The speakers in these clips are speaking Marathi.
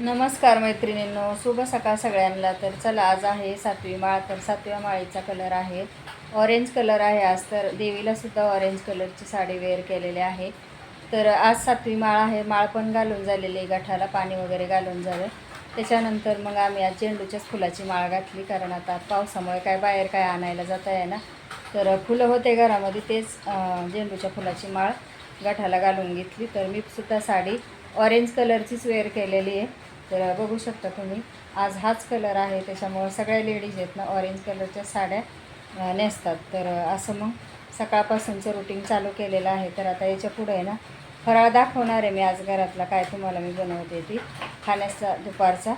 नमस्कार मैत्रिणींनो शुभ सकाळ सगळ्यांना. तर चला आज आहे सातवी माळ तर सातव्या माळीचा कलर आहे. ऑरेंज कलर आहे आज तर देवीला सुद्धा ऑरेंज कलरची साडी वेअर केलेली आहे. तर आज सातवी माळ आहे माळ पण घालून झालेली आहे गठाला पाणी वगैरे घालून झालं. त्याच्यानंतर मग आम्ही आज झेंडूच्याच फुलाची माळ घातली कारण आता पावसामुळे काय बाहेर काय आणायला जाता आहे ना तर फुलं होते घरामध्ये तेच झेंडूच्या फुलाची माळ गठाला घालून घेतली. तर मी सुद्धा साडी ऑरेंज कलरचीच वेअर केलेली आहे. तर बघू शकता तुम्ही. आज हाच कलर आहे त्याच्यामुळं सगळ्या लेडीज आहेत ना ऑरेंज कलरच्या साड्या नेसतात. तर असं मग सकाळपासूनचं रुटीन चालू केलेलं आहे. तर आता याच्यापुढे आहे ना फराळ दाखवणार आहे मी आज घरातला काय तुम्हाला मी बनवते ती खाण्याचा दुपारचा.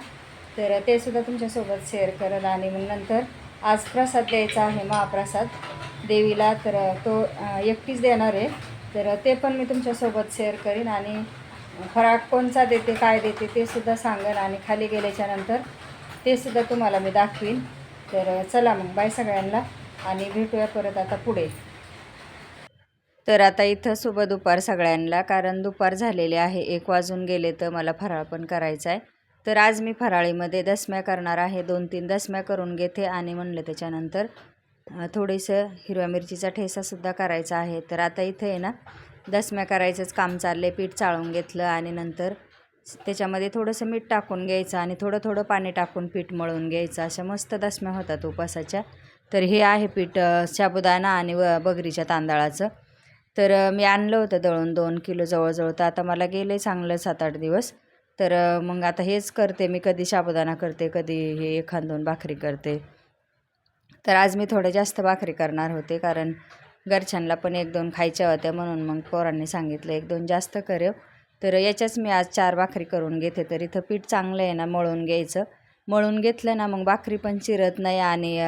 तर ते सुद्धा तुमच्यासोबत शेअर करेल आणि मग नंतर आज प्रसाद द्यायचा आहे महाप्रसाद. देवीला तर तो एकटीच देणार आहे. तर ते पण मी तुमच्यासोबत शेअर करीन आणि फराक कोणचा देते काय देते ते सुद्धा सांगेन आणि खाली गेल्याच्यानंतर ते सुद्धा तुम्हाला मी दाखवीन. तर चला मग बाय सगळ्यांना आणि भेटूया परत आता पुढे. तर आता इथं सुबह दुपार सगळ्यांना कारण दुपार झालेले आहे एक वाजून गेले तर मला फराळ पण करायचा आहे तर आज मी फराळीमध्ये दसम्या करणार आहे दोन तीन दसम्या करून घेते आणि म्हणलं त्याच्यानंतर थोडीसं हिरव्या मिरचीचा ठेसासुद्धा करायचा आहे. तर आता इथे आहे ना दसम्या करायचंच काम चाललं आहे पीठ चाळून घेतलं आणि नंतर त्याच्यामध्ये थोडंसं मीठ टाकून घ्यायचं आणि थोडं थोडं पाणी टाकून पीठ मळून घ्यायचं. अशा मस्त दसम्या होतात उपासाच्या. तर हे आहे पीठ साबुदाणा आणि व बगरीच्या तांदळाचं. तर मी आणलं होतं दळून दोन किलो जवळजवळ. तर आता मला गेले चांगलं सात आठ दिवस. तर मग आता हेच करते मी. कधी साबुदाणा करते कधी हे एखाद दोन भाकरी करते. तर आज मी थोडं जास्त भाकरी करणार होते कारण घरच्यांना पण एक दोन खायच्या होत्या म्हणून मग पोरांनी सांगितलं एक दोन जास्त करेव. तर याच्याच मी आज चार भाकरी करून घेते तर इथं पीठ चांगलं आहे ना मळून घ्यायचं. मळून घेतलं ना मग भाकरी पण चिरत नाही आणि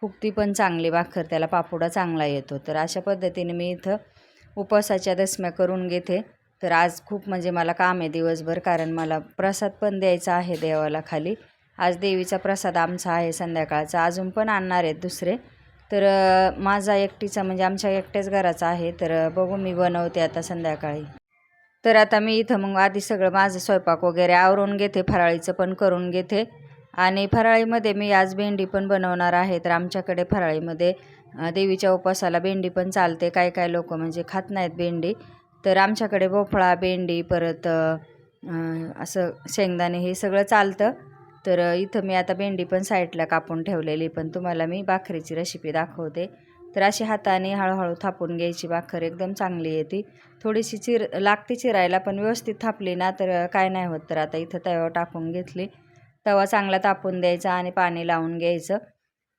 फुगती पण चांगली भाकर त्याला पापुडा चांगला येतो. तर अशा पद्धतीने मी इथं उपवासाच्या दसम्या करून घेते. तर आज खूप म्हणजे मला काम आहे दिवसभर कारण मला प्रसाद पण द्यायचा आहे देवाला खाली. आज देवीचा प्रसाद आमचा आहे संध्याकाळचा. अजून पण आणणार आहेत दुसरे. तर माझा एकटीचा म्हणजे आमच्या एकट्याच घराचा आहे. तर बघू मी बनवते आता संध्याकाळी. तर आता मी इथं मग आधी सगळं माझं स्वयंपाक वगैरे आवरून घेते फराळीचं पण करून घेते. आणि फराळीमध्ये मी आज भेंडी पण बनवणार आहे. तर आमच्याकडे फराळीमध्ये देवीच्या उपवासाला भेंडी पण चालते. काय काय लोक म्हणजे खात नाहीत भेंडी. तर आमच्याकडे भोपळा भेंडी परत असं शेंगदाणे हे सगळं चालतं. तर इथं मी आता भेंडी पण साईडला कापून ठेवलेली पण तुम्हाला मी भाकरीची रेसिपी दाखवते. तर अशी हाताने हळूहळू थापून घ्यायची भाकर एकदम चांगली येते. थोडीशी चिर लागते चिरायला पण व्यवस्थित थापली ना तर काय नाही होत. तर आता इथं तव्यावर टाकून घेतली. तवा चांगला तापून द्यायचा आणि पाणी लावून घ्यायचं.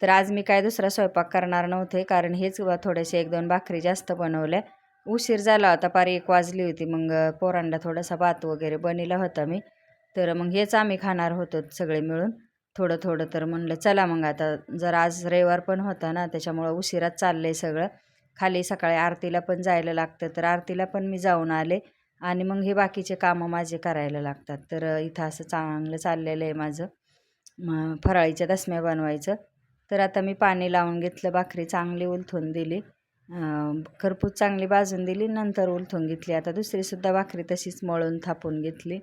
तर आज मी काय दुसरा स्वयंपाक करणार नव्हते कारण हेच थोडेसे एक दोन भाकरी जास्त बनवल्या. उशीर झाला होता पारी एक वाजली होती मग पोरांना थोडासा भात वगैरे बनिला होता मी. तर मग हेच आम्ही खाणार होतो सगळे मिळून. थोडं थोडं तर म्हणलं चला मग आता जर आज रविवार पण होता ना त्याच्यामुळं उशिराच चाललं आहे सगळं. खाली सकाळी आरतीला पण जायला लागतं तर आरतीला पण मी जाऊन आले आणि मग हे बाकीचे कामं माझे करायला लागतात. तर इथं असं चांगलं चाललेलं आहे माझं. फराळीच्या दसम्या बनवायचं. तर आता मी पाणी लावून घेतलं भाकरी चांगली उलथून दिली. खरपूस चांगली भाजून दिली नंतर उलथून घेतली. आता दुसरीसुद्धा भाकरी तशीच मळून थापून घेतली.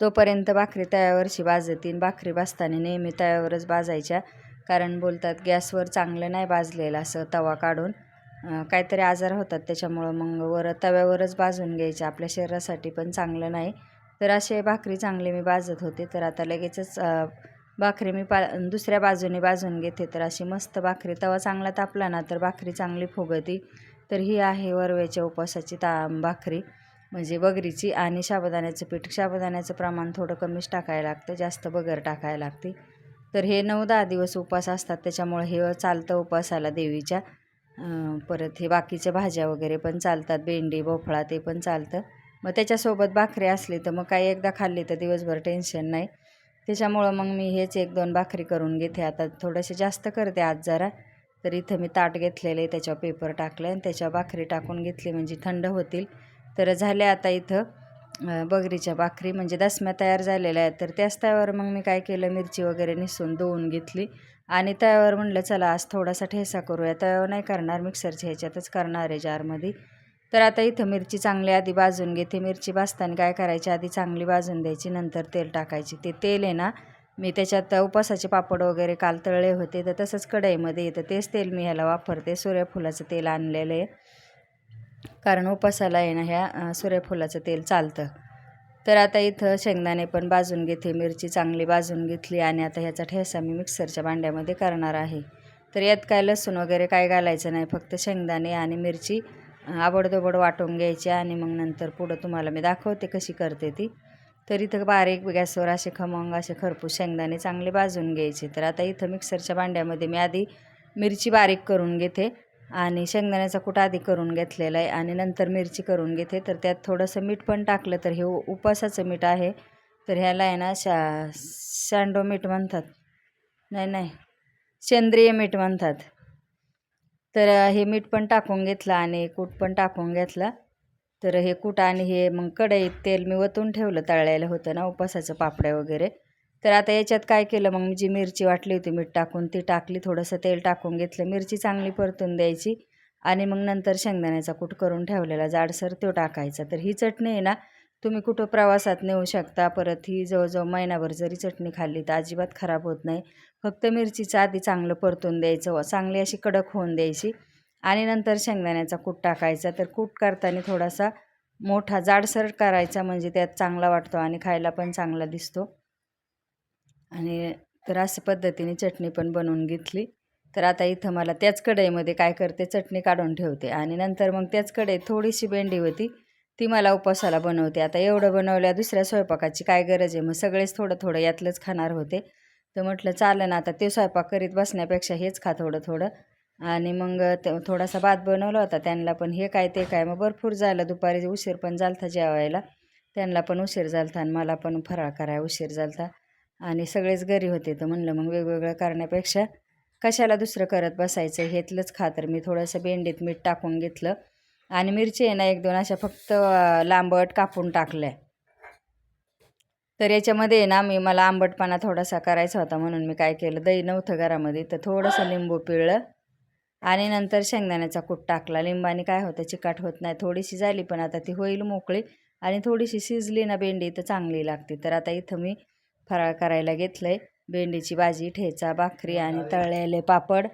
तोपर्यंत भाकरी तव्यावरची भाजतीन भाकरी भाजताना नेहमी तव्यावरच भाजायच्या. कारण बोलतात गॅसवर चांगलं नाही भाजलेलं असं तवा काढून. काहीतरी आजार होतात त्याच्यामुळं मग वर तव्यावरच भाजून घ्यायच्या आपल्या शरीरासाठी पण चांगलं नाही. तर असे भाकरी चांगली मी भाजत होते. तर आता लगेचच भाकरी मी पा दुसऱ्या बाजूने भाजून घेते. तर अशी मस्त भाकरी तवा चांगला तापला ना तर भाकरी चांगली फुगती. तर ही आहे वरवेच्या उपवासाची ता भाकरी. म्हणजे बगरीची आणि साबुदाण्याचं पीठ. साबुदाण्याचं प्रमाण थोडं कमीच टाकायला लागतं जास्त बगर टाकायला लागते. तर हे नऊ दहा दिवस उपवास असतात त्याच्यामुळे हे चालतं उपवासाला देवीच्या. परत हे बाकीच्या भाज्या वगैरे पण चालतात भेंडी भोपळा ते पण चालतं. मग त्याच्यासोबत भाकरी असली तर मग काही एकदा खाल्ली तर दिवसभर टेन्शन नाही. त्याच्यामुळं मग मी हेच एक दोन भाकरी करून घेते. आता थोडेसे जास्त करते आज जरा. तर इथं मी ताट घेतलेले त्याच्यावर पेपर टाकले आणि त्याच्यावर भाकरी टाकून घेतली म्हणजे थंड होतील. तर झाल्या आता इथं बगरीच्या भाकरी म्हणजे दसम्या तयार झालेल्या आहेत. तर त्याच तव्यावर मग मी काय केलं मिरची वगैरे निसून धुवून घेतली. आणि तव्यावर म्हणलं चला आज थोडासा ठेसा करूया. तव्यावर नाही करणार मिक्सरच्या ह्याच्यातच करणार आहे जारमध्ये. तर आता इथं मिरची चांगली आधी भाजून घेते. मिरची भाजताना काय करायची? आधी चांगली भाजून द्यायची नंतर तेल टाकायची. ते तेल आहे ना मी त्याच्यात उपासाचे पापड वगैरे काल तळले होते. तर तसंच कढईमध्ये येतं. तेच तेल मी ह्याला वापरते. सूर्यफुलाचं तेल आणलेलं आहे. कारण उपासाला आहे ना ह्या सूर्यफुलाचं तेल चालतं. तर आता इथं शेंगदाणे पण भाजून घेते मिरची चांगली भाजून घेतली आणि आता ह्याचा ठेसा मी मिक्सरच्या भांड्यामध्ये करणार आहे. तर यात काय लसूण वगैरे काय घालायचं नाही फक्त शेंगदाणे आणि मिरची अं, आबडदोबड वाटून घ्यायची आणि मग नंतर पुढं तुम्हाला मी दाखवते कशी करते ती. तर इथं बारीक गॅसवर असे खमंग असे खरपूस शेंगदाणे चांगले भाजून घ्यायचे. तर आता इथं मिक्सरच्या भांड्यामध्ये मी आधी मिरची बारीक करून घेते. आणि शेंगदाण्याचा कुट आधी करून घेतलेला आहे आणि नंतर मिरची करून घेते. तर त्यात थोडंसं मीठ पण टाकलं तर हे उपासाचं उपवासाचं मीठ आहे. तर ह्याला आहे ना शा शांडो मीठ म्हणतात. नाही नाही. सेंद्रिय मीठ म्हणतात. तर हे मीठ पण टाकून घेतलं आणि कूट पण टाकून घेतला. तर हे कूट आणि हे मग कढईत तेल मी वतून ठेवलं तळायला होतं ना उपासाचं पापड्या वगैरे. तर आता याच्यात काय केलं? मग जी मिरची वाटली होती मीठ टाकून ती टाकली थोडंसं तेल टाकून घेतलं. मिरची चांगली परतून द्यायची आणि मग नंतर शेंगदाण्याचा कूट करून ठेवलेला जाडसर तो टाकायचा. तर ही चटणी आहे ना तुम्ही कुठं प्रवासात नेऊ शकता परत ही जवळजवळ महिनाभर जरी चटणी खाल्ली तर अजिबात खराब होत नाही. फक्त मिरचीचं आधी चांगलं परतून द्यायचं व चांगली अशी कडक होऊन द्यायची आणि नंतर शेंगदाण्याचा कूट टाकायचा. तर कूट करताना थोडासा मोठा जाडसर करायचा म्हणजे त्यात चांगला वाटतो आणि खायला पण चांगला दिसतो. आणि तर अशा पद्धतीने चटणी पण बनवून घेतली. तर आता इथं मला त्याच कढईमध्ये काय करते चटणी काढून ठेवते आणि नंतर मग त्याच कढईत थोडीशी भेंडी होती ती मला उपवासाला बनवते. आता एवढं बनवल्या दुसऱ्या स्वयंपाकाची काय गरज आहे? मग सगळेच थोडं थोडं यातलंच खाणार होते. तर म्हटलं चालेल ना आता ते स्वयंपाक करीत बसण्यापेक्षा हेच खा थोडं थोडं. आणि मग थोडासा भात बनवला होता त्यांना पण हे काय ते काय मग भरपूर झालं. दुपारी उशीर पण झालता जेवायला. त्यांना पण उशीर झालता आणि मला पण फराळ करायला उशीर झालता. आणि सगळेच घरी होते तर म्हणलं मग वेगवेगळं करण्यापेक्षा कशाला दुसरं करत बसायचं? हेतलंच खा तर मी थोडंसं भेंडीत मीठ टाकून घेतलं. आणि मिरची आहे ना एक दोन अशा फक्त लांबट कापून टाकल्या. तर याच्यामध्ये आहे ना मी मला आंबटपणा थोडासा करायचा होता म्हणून मी काय केलं? दही नव्हतं घरामध्ये तर थोडंसं लिंबू पिळलं. आणि नंतर शेंगदाण्याचा कूट टाकला. लिंबाने काय होतं? चिकाट होत नाही. थोडीशी झाली पण आता ती होईल मोकळी. आणि थोडीशी शिजली ना भेंडी तर चांगली लागते. तर आता इथं मी फराळ करायला घेतलं आहे भेंडीची भाजी ठेचा भाकरी आणि तळलेले पापड.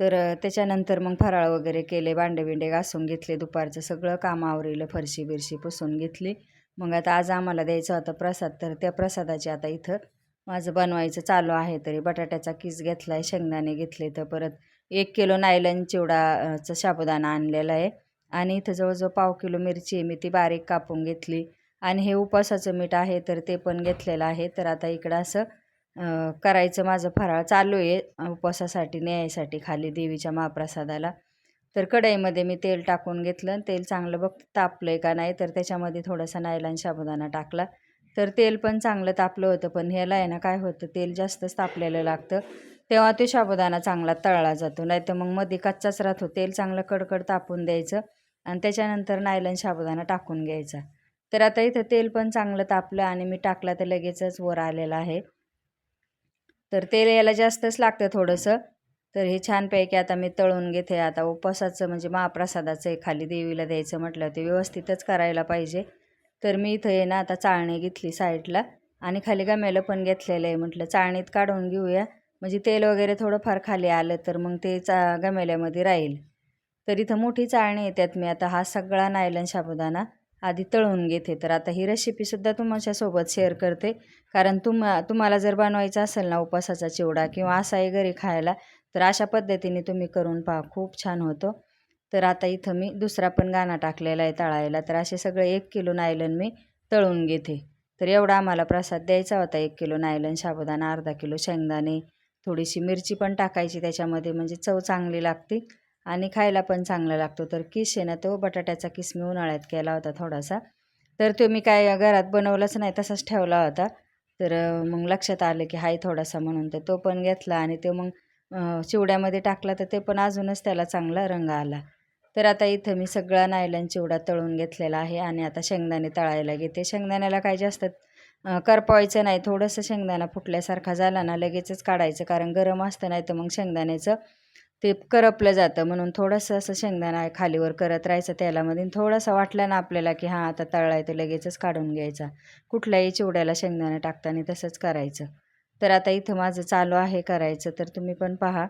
तर त्याच्यानंतर मग फराळ वगैरे केले भांडे बिंडे घासून घेतले दुपारचं सगळं काम आवरलं फरशी बिरशी पुसून घेतली. मग आता आज आम्हाला द्यायचा होता प्रसाद तर त्या प्रसादाची आता इथं माझं बनवायचं चालू आहे तरी बटाट्याचा किस घेतला आहे शेंगदाणे घेतले तर परत एक किलो नायलन चिवडाचा साबुदाणा आणलेला आहे. आणि इथं जवळजवळ पाव किलो मिरची आहे मी ती बारीक कापून घेतली. आणि हे उपवासाचं मीठ आहे तर ते पण घेतलेलं आहे. तर आता इकडं असं करायचं माझं फराळ चालू आहे उपवासासाठी न्यायसाठी खाली देवीच्या महाप्रसादाला. तर कढईमध्ये मी तेल टाकून घेतलं तेल चांगलं बघ तापलं आहे का नाही तर त्याच्यामध्ये थोडासा नायलान साबुदाणा टाकला. तर तेल पण चांगलं तापलं होतं पण ह्याला आहे ना काय होतं तेल जास्तच तापलेलं लागतं. तेव्हा ते साबुदाणा चांगला तळला जातो नाही तर मग मध्ये कच्चाच राहतो. तेल चांगलं कडकड तापून द्यायचं आणि त्याच्यानंतर नायलन साबुदाणा टाकून घ्यायचा. तर आता इथं तेल पण चांगलं तापलं आणि मी टाकला तर लगेचच वर आलेलं आहे. तर तेल याला जास्तच लागतं थोडंसं. तर हे छानपैकी आता मी तळून घेते. आता उपवासाचं म्हणजे महाप्रसादाचं आहे. खाली देवीला द्यायचं म्हटलं ते व्यवस्थितच करायला पाहिजे. तर मी इथं आहे ना आता चाळणी घेतली साईडला आणि खाली गमेलं पण घेतलेलं आहे म्हटलं चाळणीत काढून घेऊया. म्हणजे तेल वगैरे थोडंफार खाली आलं तर मग ते चा गमेल्यामध्ये राहील. तर इथं मोठी चाळणी आहे त्यात मी आता हा सगळा नायलन साबुदाणा आधी तळून घेते. तर आता ही रेसिपीसुद्धा तुमच्यासोबत शेअर करते. कारण तुम तुम्हाला जर बनवायचा असेल ना उपासाचा चिवडा किंवा असाही घरी खायला तर अशा पद्धतीने तुम्ही करून पहा. खूप छान होतो. तर आता इथं मी दुसरा पण गाणा टाकलेला आहे तळायला. तर असे सगळे एक किलो नायलन मी तळून घेते. तर एवढा आम्हाला प्रसाद द्यायचा होता. एक किलो नायलन साबुदाणा अर्धा किलो शेंगदाणे थोडीशी मिरची पण टाकायची. त्याच्यामध्ये म्हणजे चव चांगली लागते. आणि खायला पण चांगला लागतो. तर किस आहे ना तो बटाट्याचा किस मी उन्हाळ्यात केला होता थोडासा. तर तो मी काय घरात बनवलाच नाही तसाच ठेवला होता. तर मग लक्षात आलं की हाय थोडासा म्हणून. तर तो पण घेतला आणि तो मग चिवड्यामध्ये टाकला तर ते पण अजूनच त्याला चांगला रंग आला. तर आता इथं मी सगळा नायलन चिवडा तळून घेतलेला आहे आणि आता शेंगदाणे तळायला घेते. शेंगदाण्याला काय जास्त करपवायचं नाही. थोडंसं शेंगदाणा फुटल्यासारखा झाला ना लगेचच काढायचं कारण गरम असतं नाही तर मग शेंगदाण्याचं ते करपलं जातं. म्हणून थोडंसं असं शेंगदाणा खालीवर करत राहायचं तेलामध्ये. आणि थोडंसं वाटलं ना आपल्याला की हां आता तळाय तर लगेचच काढून घ्यायचा. कुठल्याही चिवड्याला शेंगदाणा टाकताना तसंच करायचं. तर आता इथं माझं चालू आहे करायचं तर तुम्ही पण पहा.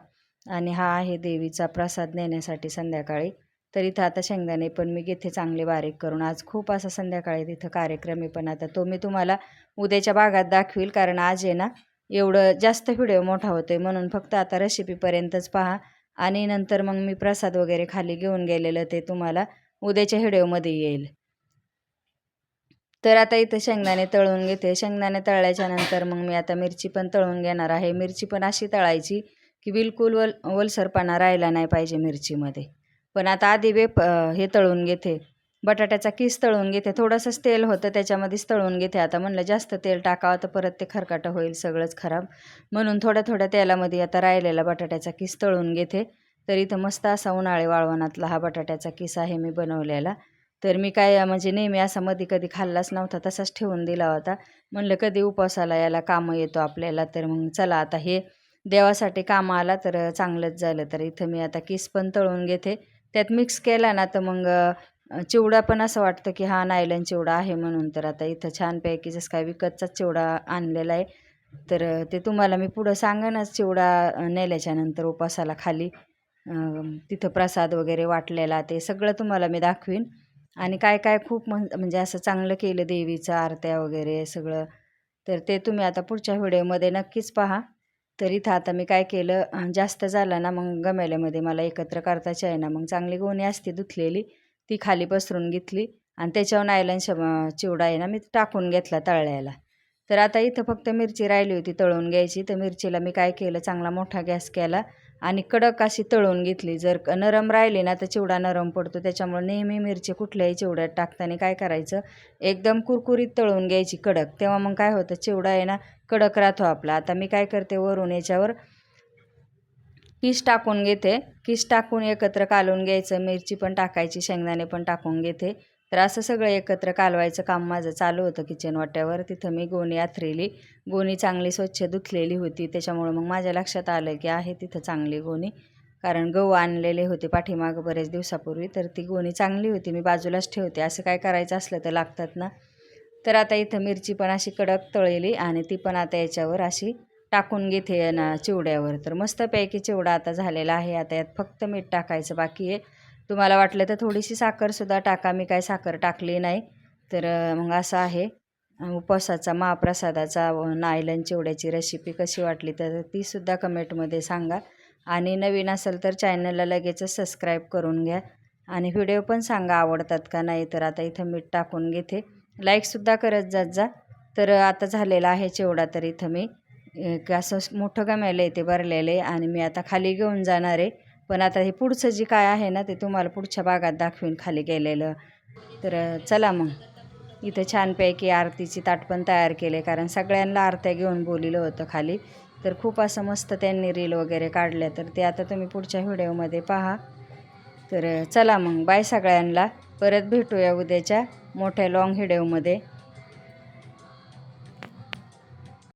आणि हा आहे देवीचा प्रसाद नेण्यासाठी संध्याकाळी. तर इथं आता शेंगदाणे पण मी घेते चांगले बारीक करून. आज खूप असा संध्याकाळी तिथं कार्यक्रम आहे पण आता तो मी तुम्हाला उद्याच्या भागात दाखवील कारण आज आहे ना एवढं जास्त व्हिडिओ मोठा होतो आहे म्हणून फक्त आता रेसिपीपर्यंतच पहा. आणि नंतर मग मी प्रसाद वगैरे खाली घेऊन गेलेलं ते तुम्हाला उद्याच्या व्हिडिओमध्ये येईल. तर आता इथं शेंगदाणे तळून घेते. शेंगदाणे तळल्याच्या नंतर मग मी आता मिरची पण तळून घेणार आहे. मिरची पण अशी तळायची की बिलकुल वल वलसरपणा राहिला नाही पाहिजे मिरचीमध्ये. पण आता आधी वेप हे तळून घेते. बटाट्याचा किस तळून घेते? थोडंसंच तेल होतं त्याच्यामध्येच तळून घेते. आता म्हणलं जास्त तेल टाकावं तर परत ते खरकाटं होईल सगळंच खराब. म्हणून थोड्या थोड्या तेलामध्ये आता राहिलेला बटाट्याचा किस तळून घेते. तर इथं मस्त असा उन्हाळे वाळवणातला हा बटाट्याचा किस आहे मी बनवलेला. तर मी काय म्हणजे नेहमी असा मध्ये कधी खाल्लाच नव्हता तसाच ठेवून दिला होता. म्हणलं कधी उपवासाला याला कामं येतो आपल्याला तर मग चला आता हे देवासाठी कामं आला तर चांगलंच झालं. तर इथं मी आता किस पण तळून घेते. त्यात मिक्स केला ना तर मग चिवडा पण असं वाटतं की हा नायलन चिवडा आहे म्हणून. तर आता इथं छानपैकी जसं काय विकतचाच चिवडा आणलेला आहे. तर ते तुम्हाला मी पुढं सांगेनच चिवडा नेल्याच्यानंतर उपासाला खाली. तिथं प्रसाद वगैरे वाटलेला ते सगळं तुम्हाला मी दाखवीन. आणि काय काय खूप म्हण म्हणजे असं चांगलं केलं देवीचं आरत्या वगैरे सगळं. तर ते तुम्ही आता पुढच्या व्हिडिओमध्ये नक्कीच पहा. तर इथं आता मी काय केलं जास्त झालं ना मग गमेल्यामध्ये मला एकत्र करताच आहे ना मग चांगली गोणी असते दुखलेली ती खाली पसरून घेतली आणि त्याच्यावर नायलन श चिवडा आहे ना मी टाकून घेतला तळल्याला तर आता इथं फक्त मिरची राहिली होती तळून घ्यायची. तर मिरचीला मी काय केलं चांगला मोठा गॅस केला आणि कडक अशी तळून घेतली. जर नरम राहिली ना तर चिवडा नरम पडतो. त्याच्यामुळे नेहमी मिरची कुठल्याही चिवड्यात टाकताना काय करायचं एकदम कुरकुरीत तळून घ्यायची कडक. तेव्हा मग काय होतं चिवडा आहे ना कडक राहतो आपला. आता मी काय करते वरून याच्यावर किस टाकून घेते? किस टाकून एकत्र कालवून घ्यायचं? मिरची पण टाकायची शेंगदाणे पण टाकून घेते. तर असं सगळं एकत्र कालवायचं काम माझं चालू होतं किचन वाट्यावर. तिथं मी गोणी आथरेली. गोणी चांगली स्वच्छ धुतलेली होती. त्याच्यामुळं मग माझ्या लक्षात आलं की आहे तिथं चांगली गोणी. कारण गहू आणलेले होते पाठीमागं बरेच दिवसापूर्वी. तर ती गोणी चांगली होती. मी बाजूलाच ठेवते. असं काय करायचं असलं तर लागतात ना. तर आता इथं मिरची पण अशी कडक तळेली आणि ती पण आता याच्यावर अशी टाकून घेते ना चिवड्यावर. तर मस्तपैकी चिवडा आता झालेला आहे. आता यात फक्त मीठ टाकायचं बाकी आहे. तुम्हाला वाटलं तर थोडीशी साखरसुद्धा टाका. मी काय साखर टाकली नाही. तर मग असं आहे. उपवासाचा महाप्रसादाचा नायलन चिवड्याची रेसिपी कशी वाटली तर तीसुद्धा कमेंटमध्ये सांगा. आणि नवीन असेल तर चॅनलला लगेचच सबस्क्राईब करून घ्या. आणि व्हिडिओ पण सांगा आवडतात का नाही तर आता इथं मीठ टाकून घेते. लाईकसुद्धा करत जात जा. तर आता झालेला आहे चिवडा तर इथं मी. असं मोठं गमायलं आहे ते भरलेलं आहे आणि मी आता खाली घेऊन जाणार आहे. पण आता हे पुढचं जे काय आहे ना ते तुम्हाला पुढच्या भागात दाखवीन खाली गेलेलं. तर चला मग. इथं छानपैकी आरतीची ताट पण तयार केले कारण सगळ्यांना आरत्या घेऊन बोलिलं होतं खाली. तर खूप असं मस्त त्यांनी रील वगैरे काढल्या तर ते आता तुम्ही पुढच्या व्हिडिओमध्ये पहा. तर चला मग. बाय सगळ्यांना. परत भेटूया उद्याच्या मोठ्या लाँग व्हिडिओमध्ये